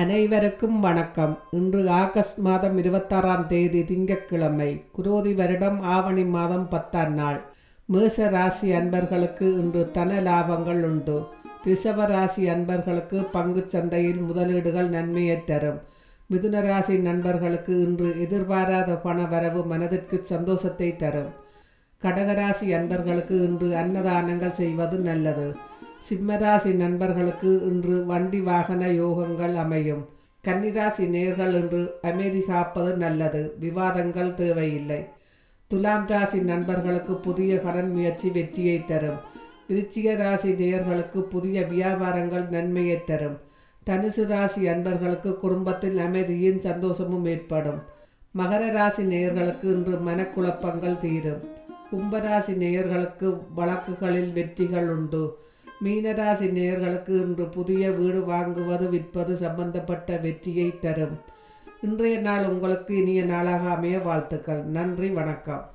அனைவருக்கும் வணக்கம். இன்று ஆகஸ்ட் மாதம் இருபத்தாறாம் தேதி திங்கட்கிழமை குரோதி வருடம் ஆவணி மாதம் பத்தாம் நாள். மேஷ ராசி அன்பர்களுக்கு இன்று தன லாபங்கள் உண்டு. ரிஷப ராசி அன்பர்களுக்கு பங்குச் சந்தையில் முதலீடுகள் நன்மையை தரும். மிதுன ராசி நண்பர்களுக்கு இன்று எதிர்பாராத பண வரவு மனதிற்கு சந்தோஷத்தை தரும். கடகராசி அன்பர்களுக்கு இன்று அன்னதானங்கள் செய்வது நல்லது. சிம்மராசி நண்பர்களுக்கு இன்று வண்டி வாகன யோகங்கள் அமையும். கன்னிராசி நேர்கள் இன்று அமைதி காப்பது நல்லது விவாதங்கள் தேவையில்லை. துலாம் ராசி நண்பர்களுக்கு புதிய கடன் முயற்சி வெற்றியை தரும். விருச்சிக ராசி நேயர்களுக்கு புதிய வியாபாரங்கள் நன்மையை தரும். தனுசு ராசி அன்பர்களுக்கு குடும்பத்தில் அமைதியும் சந்தோஷமும் ஏற்படும். மகர ராசி நேயர்களுக்கு இன்று மனக்குழப்பங்கள் தீரும். கும்பராசி நேயர்களுக்கு வழக்குகளில் வெற்றிகள் உண்டு. மீனராசி நேயர்களுக்கு இன்று புதிய வீடு வாங்குவது விற்பது சம்பந்தப்பட்ட வெற்றியை தரும். இன்றைய நாள் உங்களுக்கு இனிய நாளாக அமைய வாழ்த்துக்கள். நன்றி வணக்கம்.